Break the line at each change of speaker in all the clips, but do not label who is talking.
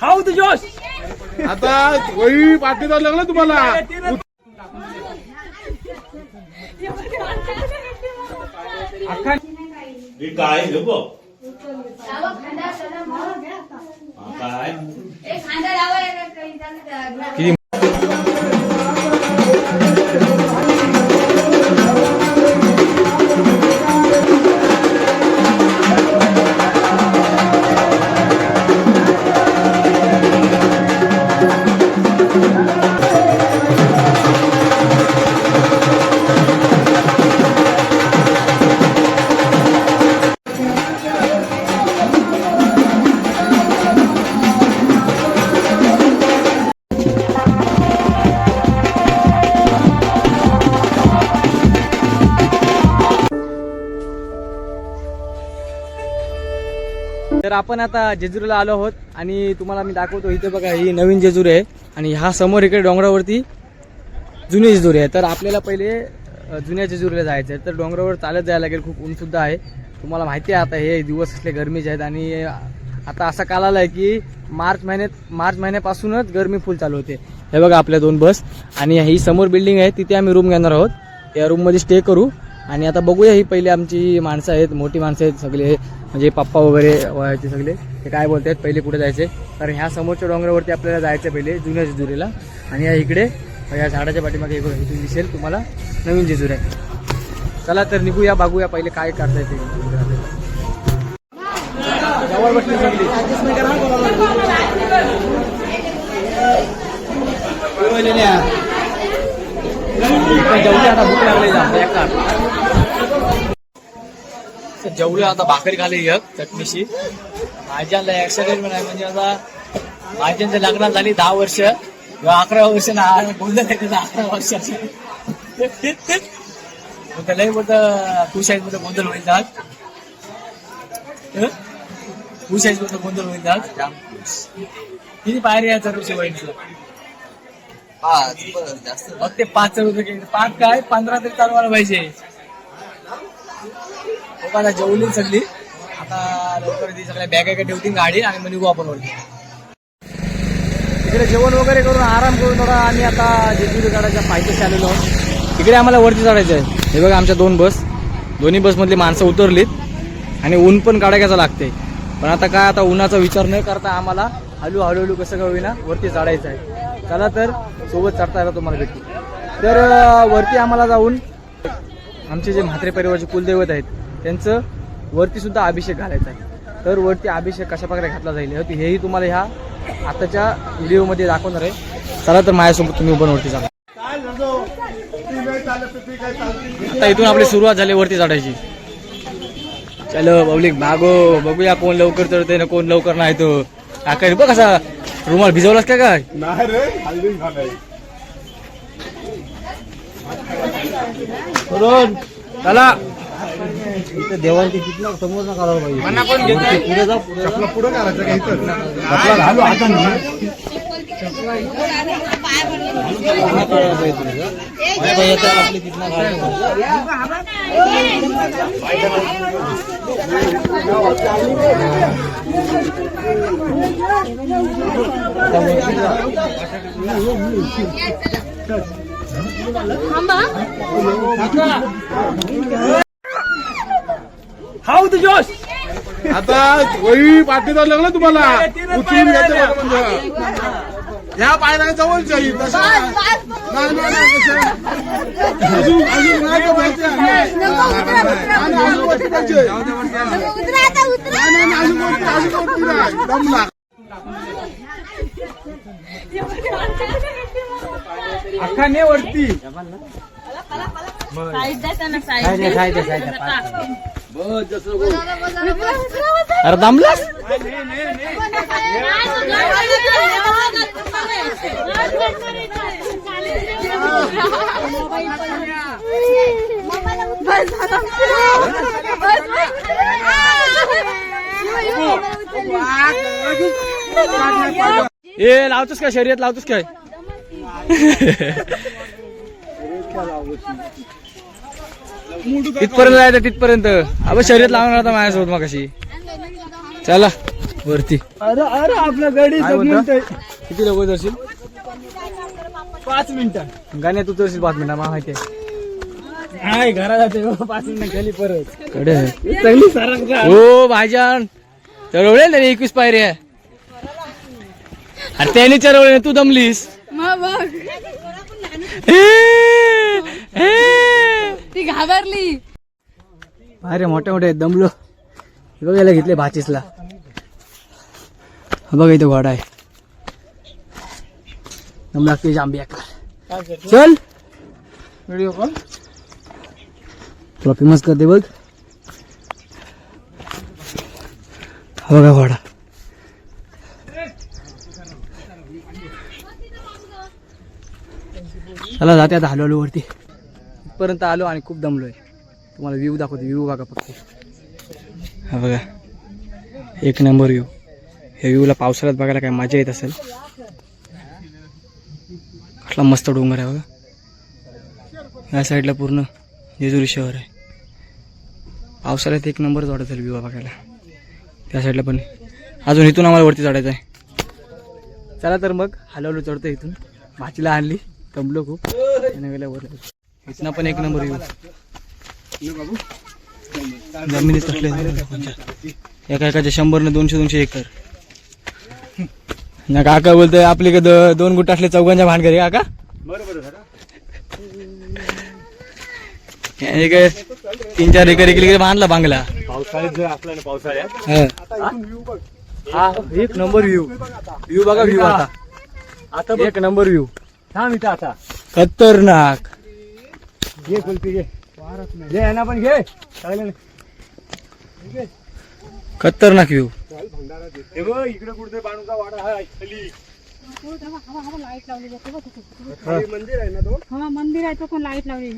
How the जोश।
आता वही पाठी द्यावं लागलं तुम्हाला।
अख्खा
हे काय हे बघ. हा, काय?
तर आपण आता जेजुरीला आलो आहोत आणि तुम्हाला मी दाखवतो इथे बघा ही नवीन जेजुरी आहे आणि हा समोर इकडे डोंगरावरती जुनी जेजुरी आहे. तर आपल्याला पहिले जुन्या जेजुरीला जायचं आहे. तर डोंगरावर चालत जायला लागेल खूप ऊन सुद्धा आहे. तुम्हाला माहिती आहे आता हे दिवस असले गरमीचे आहेत आणि आता असा काल आला आहे की मार्च महिन्यात मार्च महिन्यापासूनच गरमी फुल चालू होते. हे बघा आपल्या दोन बस आणि ही समोर बिल्डिंग आहे तिथे आम्ही रूम घेणार आहोत. या रूममध्ये स्टे करू. आणि आता बघूया ही पहिले आमची माणसं आहेत मोठी माणसं आहेत सगळे. म्हणजे पप्पा वगैरे व्हायचे सगळे. ते काय बोलत आहेत पहिले कुठे जायचे? कारण ह्या समोरच्या डोंगरावरती आपल्याला जायचं पहिले जुन्या जेजुरीला. आणि या इकडे या झाडाच्या पाठीमागे इकडे इथून दिसेल तुम्हाला नवीन जेजूर आहे. चला तर निघूया बघूया पहिले काय करता येते जवळ बसली सगळी. आता भूक लागले जा जेवढे आता भाकरी खाली एक चटणीशी. माझ्याला ऍक्सिडेंट आहे म्हणजे आता माझ्यांच्या लग्नात झाली दहा वर्ष. किंवा अकरा वर्ष ना बोललं नाही त्याचं अकरा वर्षाची. मग त्यालाही बोलतं खुश आहेत मध्ये गोंधळ होईल जात. खुश आहेत मध्ये गोंधळ होईल खुश किती पायरी आहे सर्व शिवायचं मग ते पाच रुपये. पाच काय? पंधरा तरी चालवायला पाहिजे. लोकांना जेवली सगळी. आता लवकर ती सगळ्या बॅग काय ठेवतील गाडी आणि मग निघू आपण वरती. इकडे जेवण वगैरे करून आराम करून थोडा आम्ही आता जेजुरी गडाच्या पायथ्याशी आलेलो आहोत. इकडे आम्हाला वरती चढायचं आहे. हे बघा आमच्या दोन बस. दोन्ही बसमधली माणसं उतरलीत आणि ऊन पण काढायचं लागते. पण आता काय आता उन्हाचा विचार न करता आम्हाला हळू हळूहळू कसं का होईना वरती चढायचं आहे. चला तर सोबत चढता येईल तुम्हाला भेटू. तर वरती आम्हाला जाऊन आमचे जे म्हात्रे परिवारचे कुलदैवत आहेत त्यांचं वरती सुद्धा अभिषेक घालायचा आहे. तर वरती अभिषेक कशा प्रकारे घातला जाईल हे- हेही तुम्हाला ह्या आताच्या व्हिडिओमध्ये दाखवणार आहे. चला तर माझ्यासोबत तुम्ही पण वरती चला आता इथून आपली सुरुवात झाली वरती चढायची. चलो पब्लिक भागो. बघूया कोण लवकर चढते ना कोण लवकर नाही तो आकार बघ कसा रुमाल भिजवलास का काय? करून चला. देवांची तिथलं समोर ना करायला पाहिजे पुढे जा पुढे जा.
आपलं पुढं करायचं का इथं आपला घालू आता
पुन्हा करायला पाहिजे तुला. नाही पाहिजे तर आपली तिथनं काढायला पाहिजे. हाऊ द जोश
आता वही पाठी द्यावं लागलं तुम्हाला उचलून घ्यायचं बघा म्हणजे ह्या पायऱ्या जवळच्या तशा नाही, नाही, नाही, कशा? अजून अजून नाही का पाहिजे? नाही, नाही, नाही, अजून वरती पाहिजे. नाही, नाही, नाही, अजून वरती, अजून वरती नाही. दम लाग.
अख्खा ने वरती
साईड
अरे दमलास ए लावतोस काय? शर्यत लावतोस काय? तिथपर्यंत जायचं तिथपर्यंत. अबे शर्यत लावणार आता माझ्यासोबत मग कशी चला वरती.
अरे अरे आपलं गाडी
किती लोक उतरशील?
पाच मिनिटं.
गाण्यात उतरशील पाच मिनिटं मला माहिती आहे.
घरा जाते. हो, पाच मिनिटं खाली परत.
कडे
चांगली सरक
हो भाईजान. चढवले ना एकवीस पायऱ्या. अरे त्याने चढवले तू दमलीस.
ती घाबरली.
मोठ्या मोठ्या आहेत दमलो. हे बघायला घेतले भाचीसला. हा बघा इथं घोडा आहे. दम लागते जांबी चल.
व्हिडिओ कॉल
तुला फेमस करते बघ. हा बघा घोडा. चला जाते आता हलू वरती. इथपर्यंत आलो आणि खूप दमलोय. तुम्हाला व्ह्यू दाखवतो व्ह्यू बघा फक्त. हा बघा. एक नंबर व्ह्यू ह्या व्ह्यूला पावसाळ्यात बघायला काय मजा येत असेल. कसला मस्त डोंगर आहे बघा. या साईडला पूर्ण जेजुरी शहर आहे. पावसाळ्यात एक नंबरच वाटत असेल व्ह्यू बघायला. त्या साईडला पण. अजून इथून आम्हाला वरती चढायचं आहे. चला तर मग हलवलो चढतो इथून. भाचीला आणली दमलो खूप. आणि गेल्या वर इथनं पण एक नंबर व्ह्यू जमिनीत कसले एका एकाच्या शंभर न दोनशे दोनशे एकर. ना काका बोलतोय आपल्याकडे दोन गुट असले चौघांच्या भानगरी काका? काय तीन चार एकर इकडे बांधला बांगला.
पावसाळ्यात असला पावसाळ्यात?
हा. एक नंबर व्ह्यू. व्ह्यू बघा व्ह्यू आता आता. एक नंबर व्ह्यू.
थांब इथं आता.
खतरनाक.
घे कुल्फी घे. घे यांना पण घे. चालेल.
खतरनाक व्ह्यू
हे बघ इकडे कुठे बाणूचा वाडा आहे खाली. मंदिर आहे ना तो?
हा मंदिर आहे तो लाइट लावली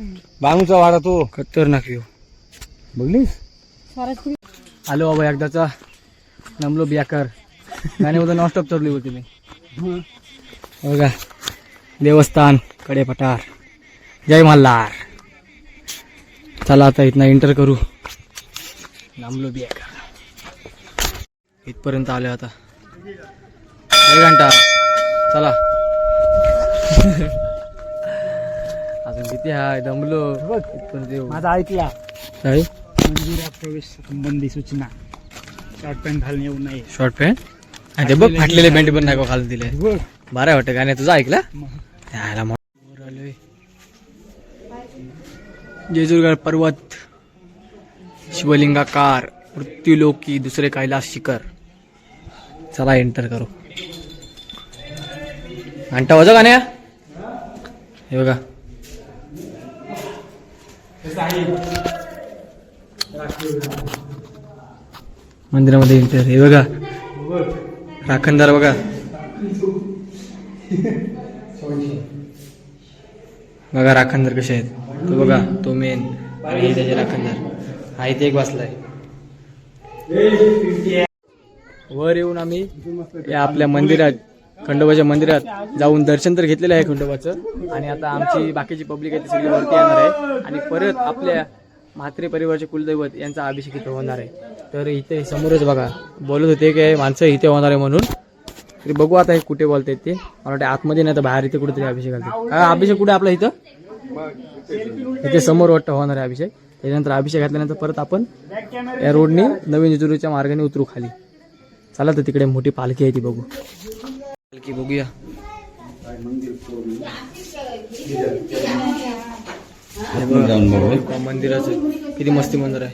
बाणूचा वाडा तो.
खतरनाक व्ह्यू
बघलीस?
आलो बाबा एकदाचा. नमलो बियाकर. गाण्यामध्ये नॉनस्टॉप चढली होती मी बघा. देवस्थानकडे पठार जय मल्हार. चला आता इथनं एंटर करू. नामलो बियाकर इथपर्यंत आलो आता. एक घंटा. चला. अजून किती हाय दमलो. इथपर्यंत येऊ.
माझा ऐकला
काय?
मंदिरात प्रवेश संबंधी सूचना. शॉर्ट पॅन्ट घालून येऊ नये.
शॉर्ट पॅन्ट आणि ते बघ फाटलेले पॅन्ट पण नाही खाली दिले.
बघ.
बरं वाटतं गाणे तुझं ऐकला मो- वर आलोय. जेजुरगड पर्वत शिवलिंगाकार मृत्यूलोकी दुसरे कैलास शिखर. चला एंटर करू. घंटा वाजव गाण्या हे बघा. मंदिरामध्ये एंटर हे बघा. राखणदार बघा. बघा राखणदार कसे आहेत. तो बघा तो मेन आणि हे त्याचे राखणदार. हा इथे एक बसलाय. वर येऊन आम्ही या आपल्या मंदिरात खंडोबाच्या मंदिरात जाऊन दर्शन तर घेतलेलं आहे खंडोबाचं. आणि आता आमची बाकीची पब्लिक आहे ती सगळी वरती येणार आहे. आणि परत आपल्या म्हात्रे परिवारचे कुलदैवत यांचा अभिषेक इथं होणार आहे. तर इथे समोरच बघा बोलत होते की माणसं इथे होणार आहे म्हणून. तरी बघू आता हे कुठे बोलतायत ते. मला वाटतं आतमध्ये नाही तर बाहेर इथे कुठेतरी अभिषेक घालते हा अभिषेक कुठे आपला इथं? इथे समोर वाटतं होणार आहे अभिषेक. त्याच्यानंतर अभिषेक घातल्यानंतर परत आपण या रोडने नवीन जेजुरीच्या मार्गाने उतरू खाली. चला तर तिकडे मोठी पालखी आहे ती बघू. पालखी बघूया. हे बघा, मंदिराचं किती मस्ती मंदिर आहे.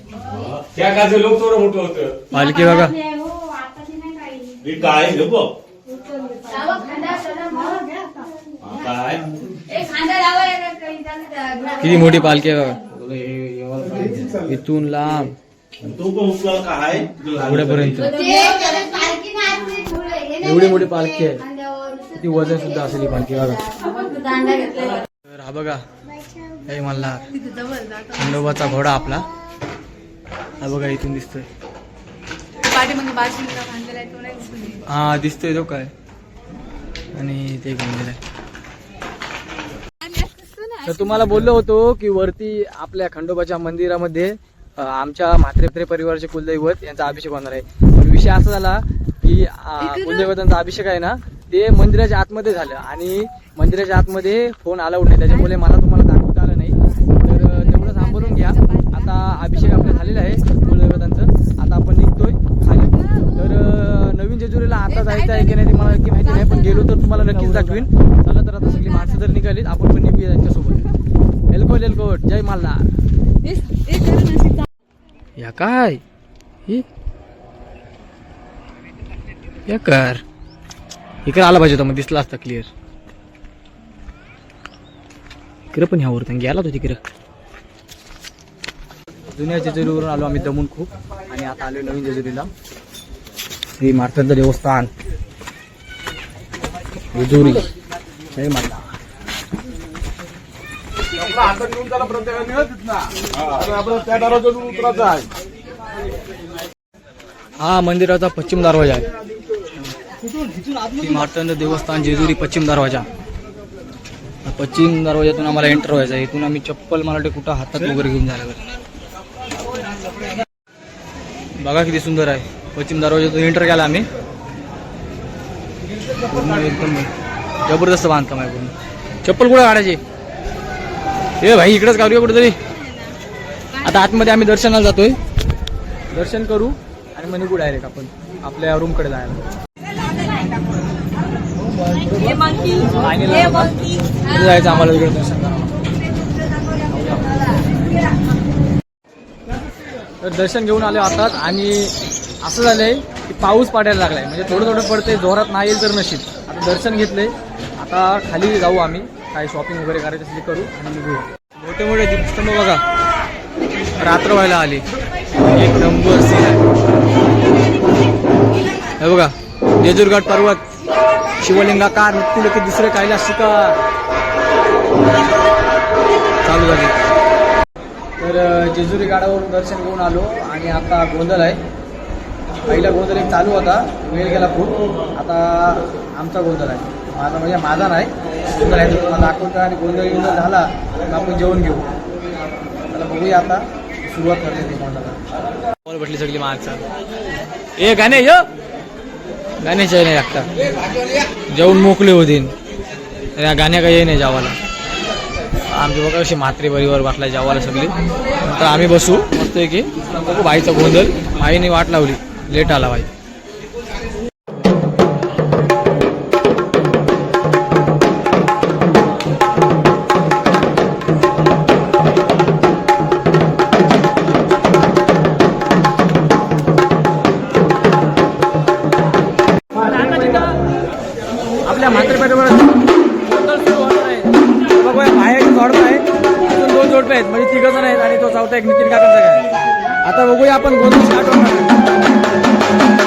त्या गाचं लोक थोडं मोठं होतं.
पालखी बघा.
हे काय
किती मोठी पालखी आहे बघा. इथून लांब.
तू पण उचला काय
एवढ्यापर्यंत. एवढी मोठी पालखी आहे किती वजन सुद्धा असेल ही पालखी बघा. तर हा बघा. हे मल्हार खंडोबाचा घोडा आपला. हा बघा इथून दिसतोय. हा दिसतोय तो काय? आणि ते मंदिर आहे तर तुम्हाला बोललो होतो की वरती आपल्या खंडोबाच्या मंदिरामध्ये आमच्या म्हात्रेप्रे परिवाराचे कुलदैवत यांचा अभिषेक होणार आहे. पण विषय असा झाला की कुलदेवतांचा अभिषेक आहे ना ते मंदिराच्या आतमध्ये झालं आणि मंदिराच्या आतमध्ये फोन अलाउड नाही. त्याच्यामुळे मला तुम्हाला दाखवता आलं नाही. तर तेवढं सांभाळून घ्या. आता अभिषेक आपला झालेला आहे कुलदेवतांचं आता आपण निघतोय खाली तर अ, नवीन जेजुरीला आता जायचं आहे की नाही ते मला नक्की माहिती नाही पण गेलो तर तुम्हाला नक्कीच दाखवीन. चला तर आता सगळी माणसं जर निघालीत आपण पण निघूया त्यांच्यासोबत. एलकोट एलकोट जय मल्हार या काय? या कर. इकडे आला पाहिजे होता मग दिसला असता क्लिअर इकडे पण ह्यावर गेला तो तिकडे. जुन्या जेजुरीवरून आलो आम्ही दमून खूप आणि आता आलो नवीन जेजुरीला. श्री मार्तंड देवस्थान. जेजुरी जय माता.
हातात घेऊन त्याला प्रत्येकाने आपण त्या दरवाजातून आहे
हा मंदिराचा पश्चिम दरवाजा आहे. श्री मार्तंड देवस्थान जेजुरी पश्चिम दरवाजा. पश्चिम दरवाजातून आम्हाला एंटर व्हायचं आहे. इथून आम्ही चप्पल मला कुठं हातात वगैरे घेऊन जायला बघा किती सुंदर आहे. पश्चिम दरवाजातून एंटर केला आम्ही. पूर्ण एकदम जबरदस्त बांधकाम आहे पूर्ण. चप्पल कुठं काढायची ए भाई इकडेच काढूया कुठेतरी. आता आतमध्ये आम्ही दर्शनाला जातोय. दर्शन करू आणि मग निघू डायरेक्ट आपण. आपल्या रूमकडे जायला. जायचं आम्हाला तिकडे दर्शन करावं. तर दर्शन घेऊन आले आतात आणि असं झालंय की पाऊस पडायला लागलाय. म्हणजे थोडं थोडं पडतंय जोरात नाही येईल तर नशीब. आता दर्शन घेतले आता खाली जाऊ आम्ही. काही शॉपिंग वगैरे करायचं असली करू आणि निघू मोठे मोठे दीपस्तंभ बघा. रात्र व्हायला आली. एक नंबर सीन आहे. हे बघा. जेजूरगड पर्वत. शिवलिंगाकार निघतील की दुसरे कायला शिकार चालू झाले. तर जेजुरी गाडावरून दर्शन घेऊन आलो आणि आता गोंधळ आहे. पहिला गोंधळ एक चालू होता. वेळ गेला खूप. आता आमचा गोंधळ आहे. माझा म्हणजे माझा नाही. गोंधळ आहे तो तुम्हाला दाखवतो आणि गोंधळ गोंधळ झाला तर आपण जेवण घेऊ. त्याला बघूया आता सुरुवात करते ते गोंधळाला भेटली सगळी माणसं. ए गाणे य हो. गाण्याच्या नाही लागता जेवण मोकळे होतील. या गाण्या काही नाही जेवायला. आमच्या बघा कशी म्हात्रे परिवार वाटला जेवायला सगळी. तर आम्ही बसू. मस्त की. बघू भाईचा गोंधळ. भाईने वाट लावली. लेट आला भाई. आपल्या म्हात्रे बघूया बाहेर जोडपं आहे अजून दोन जोडपे आहेत. म्हणजे तिघ जण आहेत आणि तो चौथा एक नितीन काकांचा काय बघूया आपण गोंधळ स्टार्ट होणार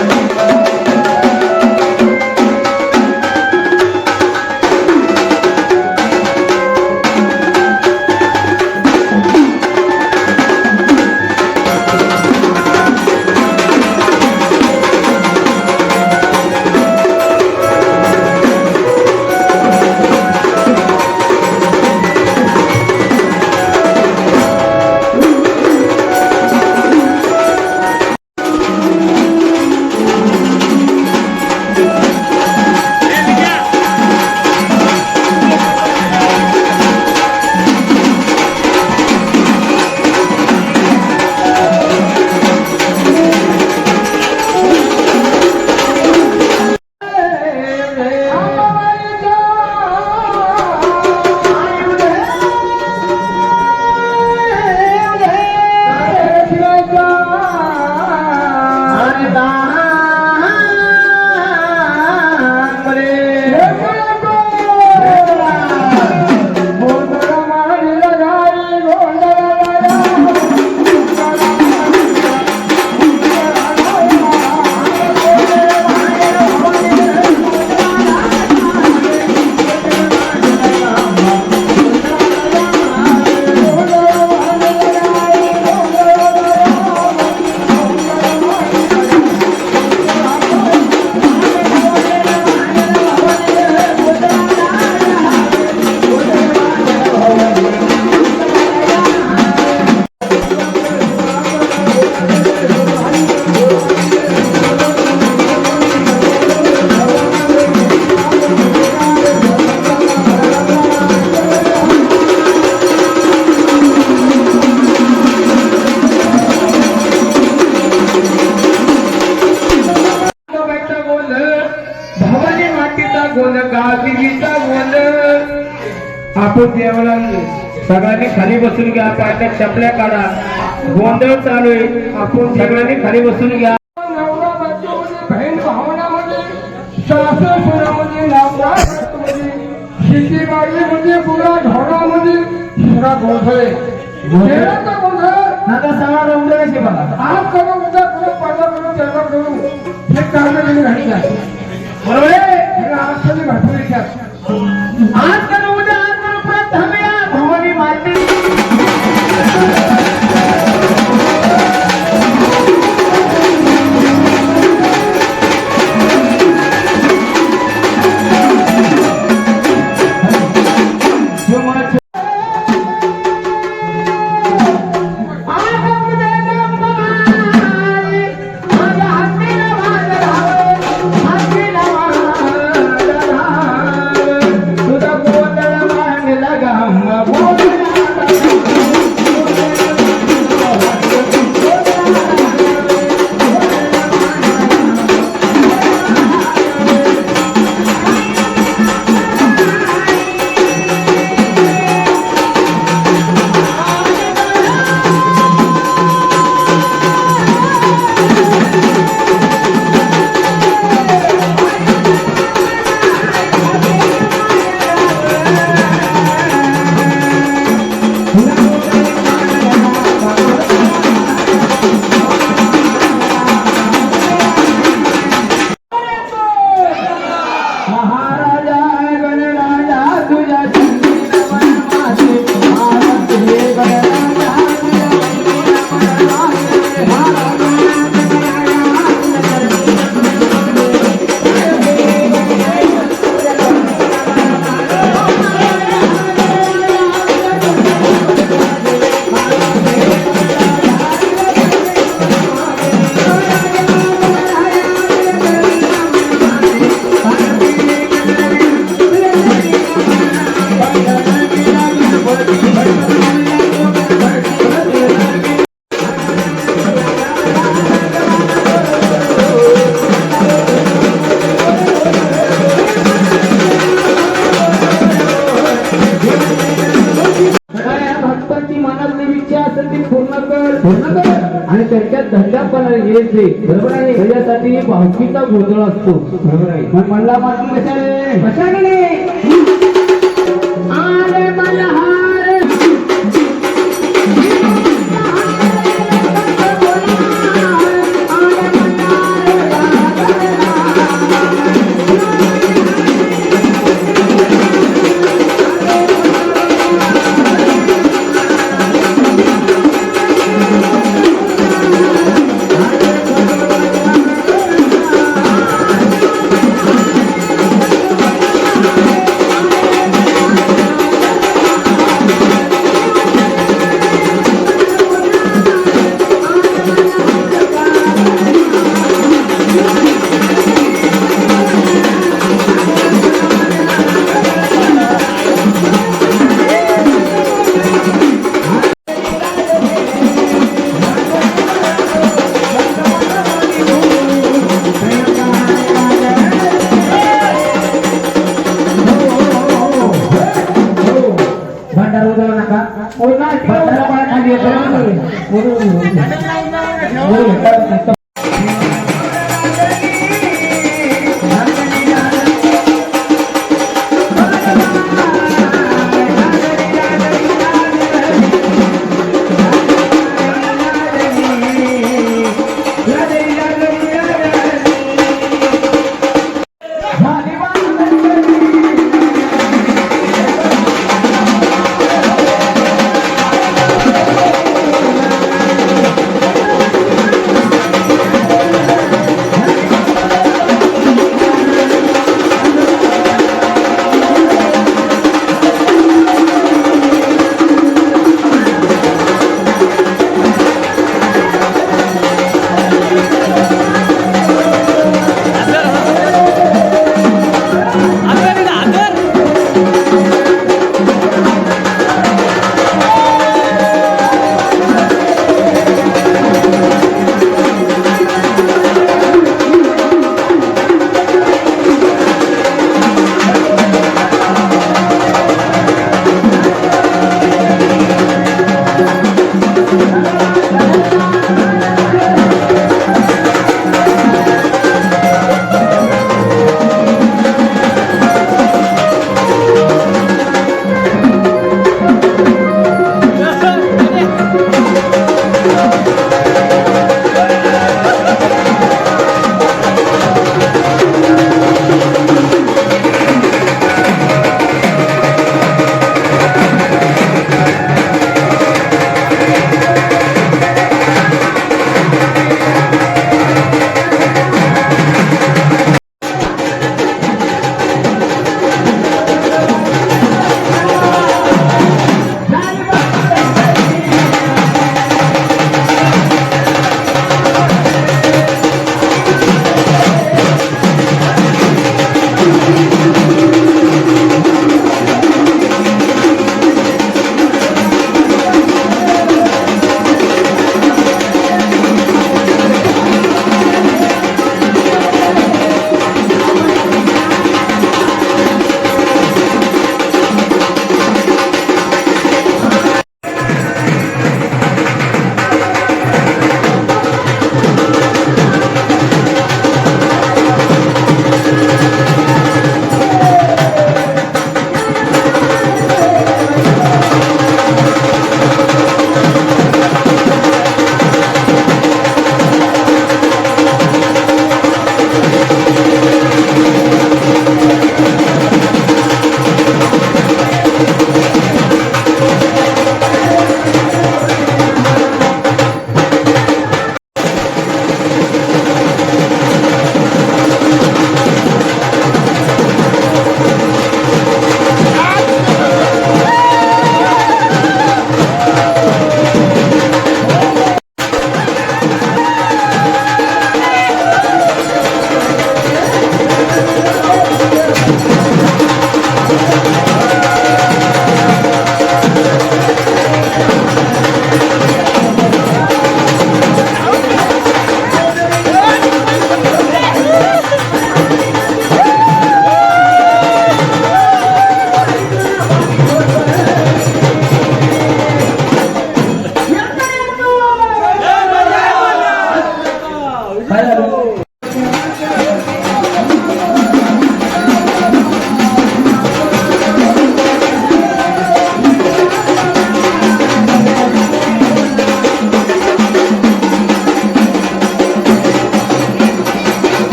आपण देवाला सगळ्यांनी खाली बसून घ्या पाट्यात चपल्या काढा. गोंधळ चालू आहे. आपण सगळ्यांनी खाली बसून घ्या. बहीण भावनामध्ये पुरा गोंधळ गोंधळ आता सगळा बघा. करू उद्या करू करू करू हे बरोबर आहे. आज त्याच्यासाठी भावकीचा गोंधळ असतो बरोबर आहे मग म्हणला मात्र कशाने कशाने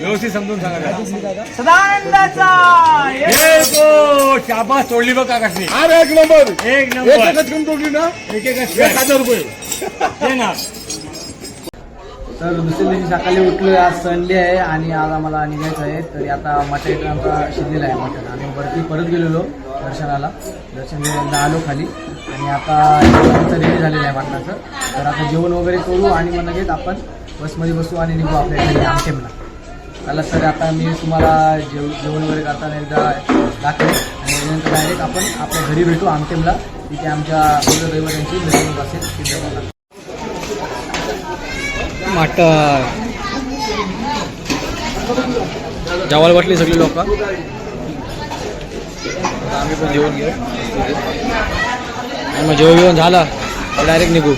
व्यवस्थित समजून सांगा
सदानंदाचा! शाबास तोडली बघ आकाशने.
अरे एक नंबर.
एक
एक
नंबर
टोकली ना?
एक एक
एक हजार रुपये
ना.
तर दुसऱ्या दिवशी सकाळी उठलो आज संडे आहे आणि आज आम्हाला निघायचं आहे. तरी आता मटण आमचा शिजलेला आहे मटण. आम्ही वरती परत गेलेलो दर्शनाला. दर्शन घेऊन आलो खाली. आणि आता जेवण आमचं रेडी झालेलं आहे मटणाचं. तर आता जेवण वगैरे करू आणि मग लगेच आपण बसमध्ये बसू आणि निघू आपल्या घरी. आमटेमला त्याला तर आता मी तुम्हाला जेव जेवण वगैरे करताना एकदा दाखवेन. आणि त्याच्यानंतर डायरेक्ट आपण आपल्या घरी भेटू आमटेमला तिथे आमच्या रविवारांची मिरवणूक असेल सिद्धेश्वरला मटण जेवायला वाटली सगळी लोक. आम्ही पण जेवण घेऊ. आणि मग जेवण घेऊन झालं डायरेक्ट निघू.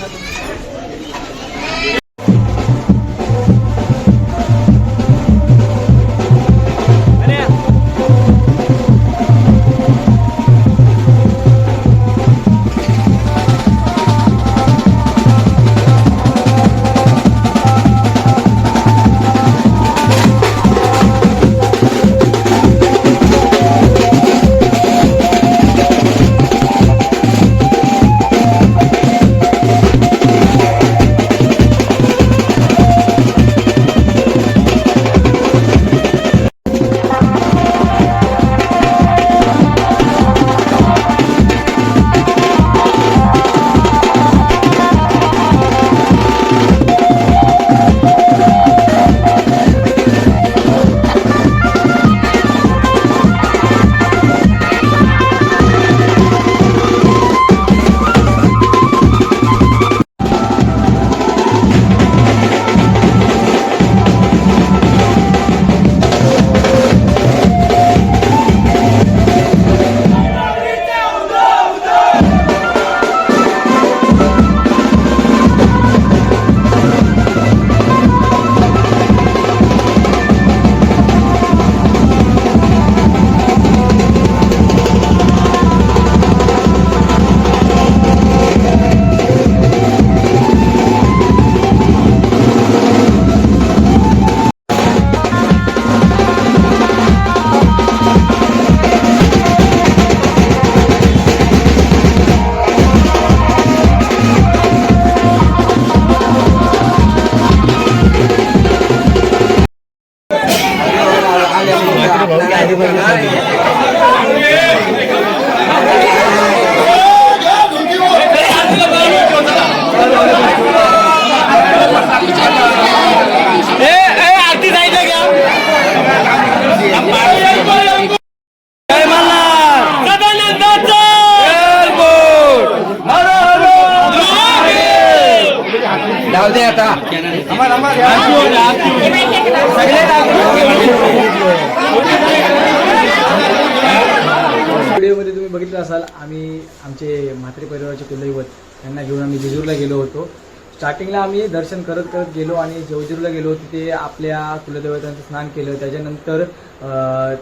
दर्शन करत करत गेलो आणि जेवजीरूला गेलो तिथे आपल्या कुलदेवतांचं स्नान केलं. त्याच्यानंतर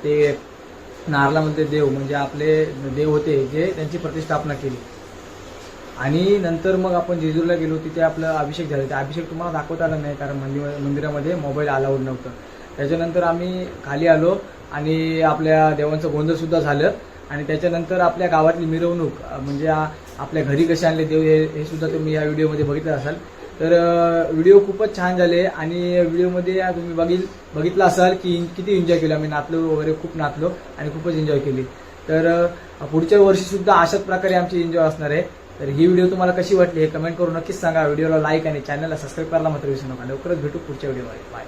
ते नारलामध्ये देव म्हणजे आपले देव होते जे त्यांची प्रतिष्ठापना केली. आणि नंतर मग आपण जेजूरला गेलो तिथे आपलं अभिषेक झाला. ते अभिषेक तुम्हाला दाखवता आला नाही कारण मंदिर मंदिरामध्ये मोबाईल अलाउड नव्हतं. त्याच्यानंतर आम्ही खाली आलो आणि आपल्या देवांचं गोंधळसुद्धा झालं. आणि त्याच्यानंतर आपल्या गावातली मिरवणूक म्हणजे आपल्या घरी कसे आणले देव हे हे सुद्धा तुम्ही या व्हिडिओमध्ये बघितलं असाल. तर व्हिडिओ खूपच छान झाले आणि व्हिडिओमध्ये तुम्ही बघिल बघितलं असाल की किती एन्जॉय केलं. आम्ही नाचलो वगैरे खूप नाचलो आणि खूपच एन्जॉय केली. तर पुढच्या वर्षीसुद्धा अशाच प्रकारे आमची एन्जॉय असणार आहे. तर ही व्हिडिओ तुम्हाला कशी वाटली हे कमेंट करून नक्कीच सांगा. व्हिडिओला लाईक आणि चॅनलला सबस्क्राईब करायला मात्र विसरू नका. लवकरच भेटू पुढच्या व्हिडिओमध्ये बाय